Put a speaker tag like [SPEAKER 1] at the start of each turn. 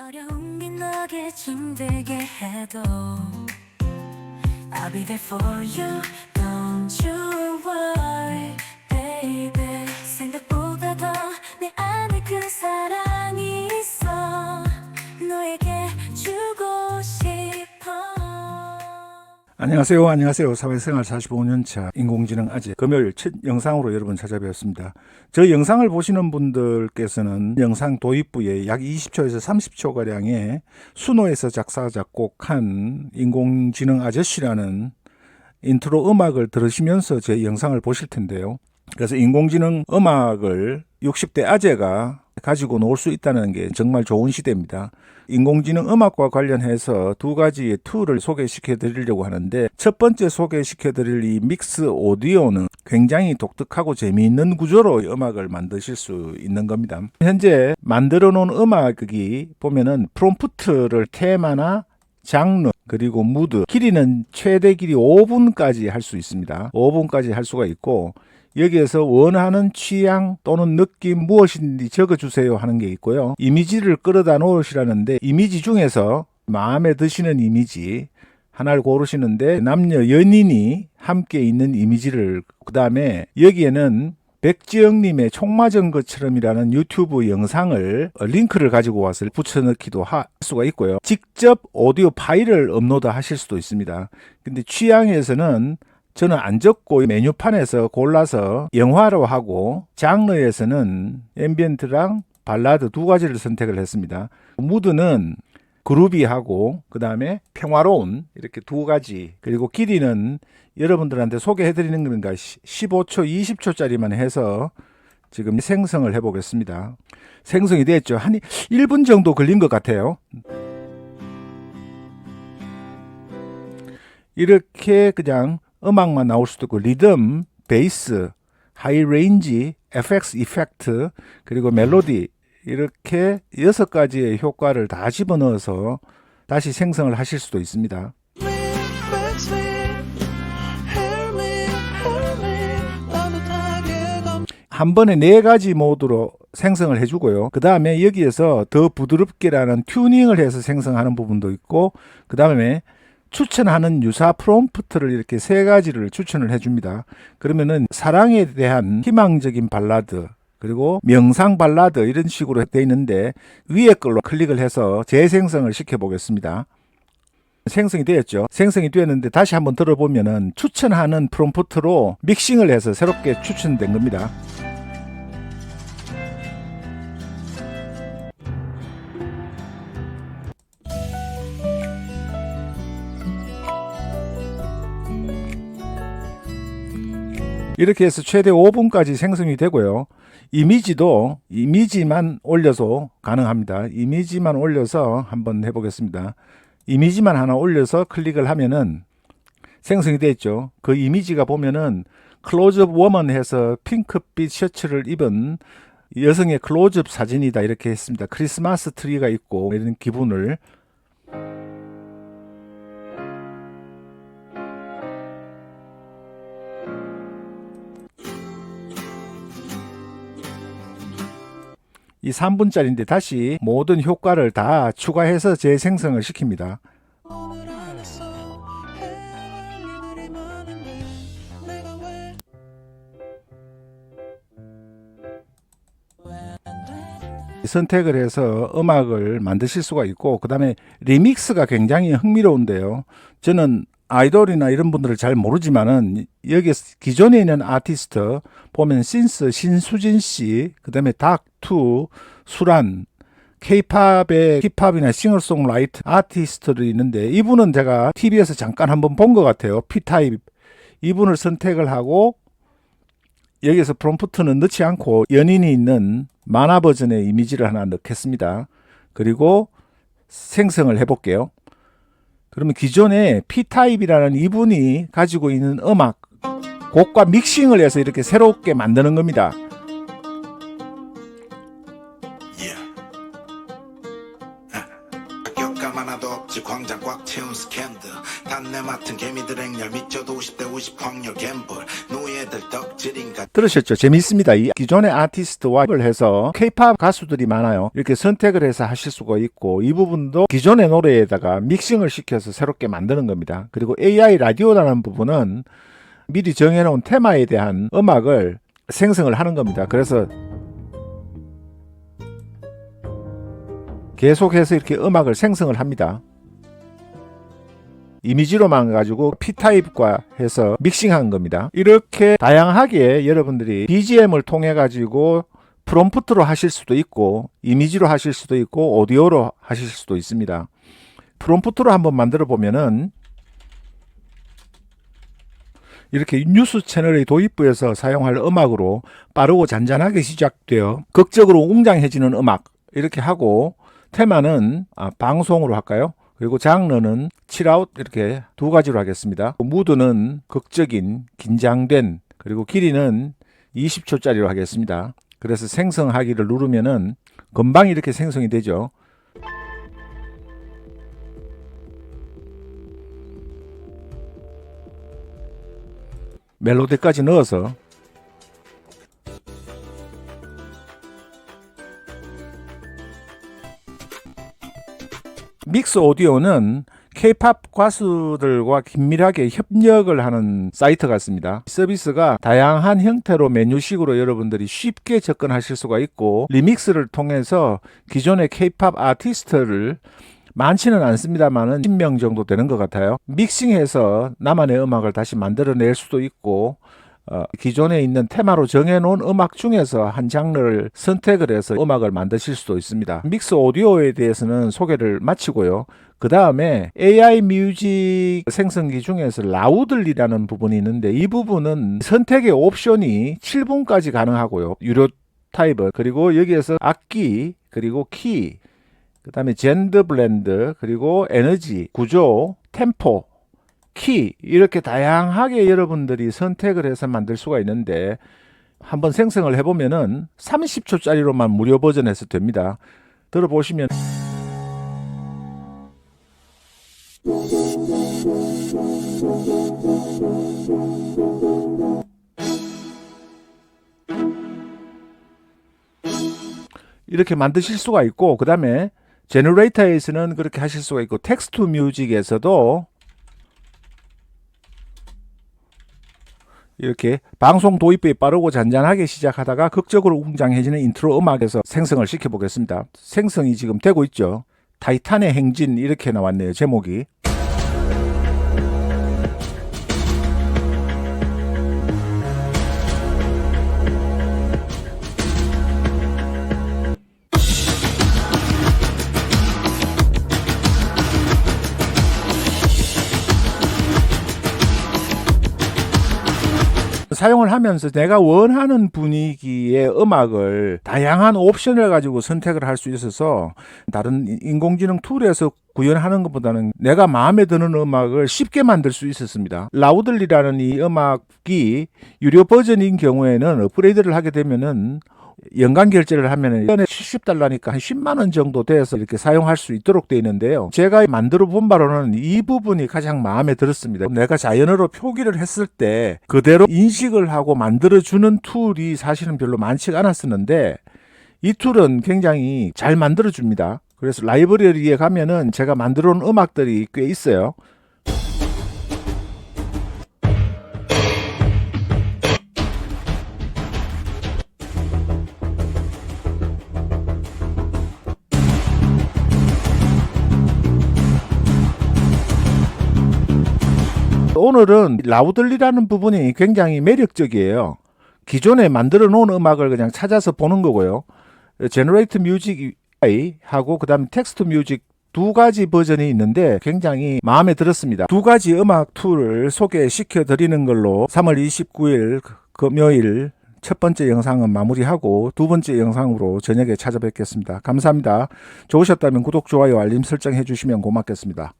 [SPEAKER 1] 어려운 게 너게 힘들게 해도 I'll be there for you Don't you worry baby
[SPEAKER 2] 안녕하세요. 안녕하세요. 사회생활 45년차 인공지능 아재 금요일 첫 영상으로 여러분 찾아뵙습니다. 저 영상을 보시는 분들께서는 영상 도입부에 약 20초에서 30초가량의 수노에서 작사 작곡한 인공지능 아저씨라는 인트로 음악을 들으시면서 제 영상을 보실 텐데요. 그래서 인공지능 음악을 60대 아재가 가지고 놀 수 있다는 게 정말 좋은 시대입니다. 인공지능 음악과 관련해서 두 가지의 툴을 소개시켜 드리려고 하는데 첫 번째 소개시켜 드릴 이 믹스 오디오는 굉장히 독특하고 재미있는 구조로 음악을 만드실 수 있는 겁니다. 현재 만들어 놓은 음악이 보면은 프롬프트를 테마나 장르 그리고 무드 길이는 최대 길이 5분까지 할 수 있습니다. 5분까지 할 수가 있고 여기에서 원하는 취향 또는 느낌 무엇인지 적어주세요 하는 게 있고요. 이미지를 끌어다 놓으시라는데 이미지 중에서 마음에 드시는 이미지 하나를 고르시는데 남녀 연인이 함께 있는 이미지를 그 다음에 여기에는 백지영님의 총 맞은 것처럼이라는 유튜브 영상을 어, 링크를 가지고 와서 붙여넣기도 할 수가 있고요. 직접 오디오 파일을 업로드 하실 수도 있습니다. 근데 취향에서는 저는 안 적고 메뉴판에서 골라서 영화로 하고 장르에서는 앰비언트랑 발라드 두 가지를 선택을 했습니다. 무드는 그루비하고 그 다음에 평화로운 이렇게 두 가지 그리고 길이는 여러분들한테 소개해 드리는 거니까 15초 20초짜리만 해서 지금 생성을 해 보겠습니다. 생성이 됐죠. 한 1분 정도 걸린 것 같아요. 이렇게 그냥 음악만 나올 수도 있고 리듬, 베이스, 하이 레인지, FX 이펙트 그리고 멜로디 이렇게 여섯 가지의 효과를 다 집어넣어서 다시 생성을 하실 수도 있습니다. 한 번에 네 가지 모드로 생성을 해주고요. 그 다음에 여기에서 더 부드럽게라는 튜닝을 해서 생성하는 부분도 있고, 그 다음에 추천하는 유사 프롬프트를 이렇게 세 가지를 추천을 해줍니다. 그러면은 사랑에 대한 희망적인 발라드, 그리고 명상 발라드 이런 식으로 돼 있는데 위에 걸로 클릭을 해서 재생성을 시켜 보겠습니다. 생성이 되었죠. 생성이 되었는데 다시 한번 들어보면은 추천하는 프롬프트로 믹싱을 해서 새롭게 추천된 겁니다. 이렇게 해서 최대 5분까지 생성이 되고요. 이미지도 이미지만 올려서 가능합니다. 이미지만 올려서 한번 해보겠습니다. 이미지만 하나 올려서 클릭을 하면은 생성이 됐죠. 그 이미지가 보면은 클로즈업 워먼 해서 핑크빛 셔츠를 입은 여성의 클로즈업 사진이다 이렇게 했습니다. 크리스마스 트리가 있고 이런 기분을 이 3분짜리인데 다시 모든 효과를 다 추가해서 재생성을 시킵니다. 선택을 해서 음악을 만드실 수가 있고 그 다음에 리믹스가 굉장히 흥미로운데요. 저는 아이돌이나 이런 분들을 잘 모르지만은 여기 기존에 있는 아티스트 보면 신스 신수진 씨, 그다음에 닥투, 수란, 케이팝의 힙합이나 싱어송라이트 아티스트들이 있는데 이분은 제가 TV에서 잠깐 한번 본 것 같아요. P타입 이분을 선택을 하고 여기서 프롬프트는 넣지 않고 연인이 있는 만화 버전의 이미지를 하나 넣겠습니다. 그리고 생성을 해볼게요. 그러면 기존에 P타입이라는 이분이 가지고 있는 음악 곡과 믹싱을 해서 이렇게 새롭게 만드는 겁니다.
[SPEAKER 3] 하나도 없지 광장 꽉 채운 스캔들 단내 맡은 개미들 행렬 미쳐도 50대 50 확률 갬블 노예들 덕질인가
[SPEAKER 2] 들으셨죠? 재미있습니다. 이 기존의 아티스트와 을 해서 케이팝 가수들이 많아요. 이렇게 선택을 해서 하실 수가 있고 이 부분도 기존의 노래에다가 믹싱을 시켜서 새롭게 만드는 겁니다. 그리고 AI 라디오라는 부분은 미리 정해놓은 테마에 대한 음악을 생성을 하는 겁니다. 그래서 계속해서 이렇게 음악을 생성을 합니다. 이미지로만 가지고 P타입과 해서 믹싱한 겁니다. 이렇게 다양하게 여러분들이 BGM을 통해 가지고 프롬프트로 하실 수도 있고 이미지로 하실 수도 있고 오디오로 하실 수도 있습니다. 프롬프트로 한번 만들어 보면은 이렇게 뉴스 채널의 도입부에서 사용할 음악으로 빠르고 잔잔하게 시작되어 극적으로 웅장해지는 음악 이렇게 하고 테마는 아, 방송으로 할까요? 그리고 장르는 칠아웃 이렇게 두 가지로 하겠습니다. 무드는 극적인 긴장된 그리고 길이는 20초짜리로 하겠습니다. 그래서 생성하기를 누르면은 금방 이렇게 생성이 되죠. 멜로디까지 넣어서 믹스 오디오는 K-팝 가수들과 긴밀하게 협력을 하는 사이트 같습니다. 서비스가 다양한 형태로 메뉴식으로 여러분들이 쉽게 접근하실 수가 있고 리믹스를 통해서 기존의 K-팝 아티스트를 많지는 않습니다만은 10명 정도 되는 것 같아요. 믹싱해서 나만의 음악을 다시 만들어낼 수도 있고 어, 기존에 있는 테마로 정해놓은 음악 중에서 한 장르를 선택을 해서 음악을 만드실 수도 있습니다. 믹스 오디오에 대해서는 소개를 마치고요. 그 다음에 AI 뮤직 생성기 중에서 라우들이라는 부분이 있는데 이 부분은 선택의 옵션이 7분까지 가능하고요. 유료 타입은 그리고 여기에서 악기 그리고 키 그 다음에 젠더 블렌드 그리고 에너지 구조 템포 키 이렇게 다양하게 여러분들이 선택을 해서 만들 수가 있는데 한번 생성을 해보면은 30초짜리로만 무료 버전에서 됩니다. 들어보시면 이렇게 만드실 수가 있고 그 다음에 제너레이터에서는 그렇게 하실 수가 있고 텍스트 뮤직에서도 이렇게 방송 도입부에 빠르고 잔잔하게 시작하다가 극적으로 웅장해지는 인트로 음악에서 생성을 시켜 보겠습니다. 생성이 지금 되고 있죠. 타이탄의 행진 이렇게 나왔네요. 제목이. 사용을 하면서 내가 원하는 분위기의 음악을 다양한 옵션을 가지고 선택을 할 수 있어서 다른 인공지능 툴에서 구현하는 것보다는 내가 마음에 드는 음악을 쉽게 만들 수 있었습니다. 라우들리라는 이 음악이 유료 버전인 경우에는 업그레이드를 하게 되면은 연간 결제를 하면은 1년에 70달러니까 한 10만 원 정도 돼서 이렇게 사용할 수 있도록 되어 있는데요. 제가 만들어 본 바로는 이 부분이 가장 마음에 들었습니다. 내가 자연어로 표기를 했을 때 그대로 인식을 하고 만들어 주는 툴이 사실은 별로 많지가 않았었는데 이 툴은 굉장히 잘 만들어 줍니다. 그래서 라이브러리에 가면은 제가 만들어 온 음악들이 꽤 있어요. 오늘은 라우들리라는 부분이 굉장히 매력적이에요. 기존에 만들어 놓은 음악을 그냥 찾아서 보는 거고요. 제너레이트 뮤직 하고 그다음에 텍스트 뮤직 두 가지 버전이 있는데 굉장히 마음에 들었습니다. 두 가지 음악 툴을 소개시켜 드리는 걸로 3월 29일 금요일 첫 번째 영상은 마무리하고 두 번째 영상으로 저녁에 찾아뵙겠습니다. 감사합니다. 좋으셨다면 구독, 좋아요, 알림 설정해 주시면 고맙겠습니다.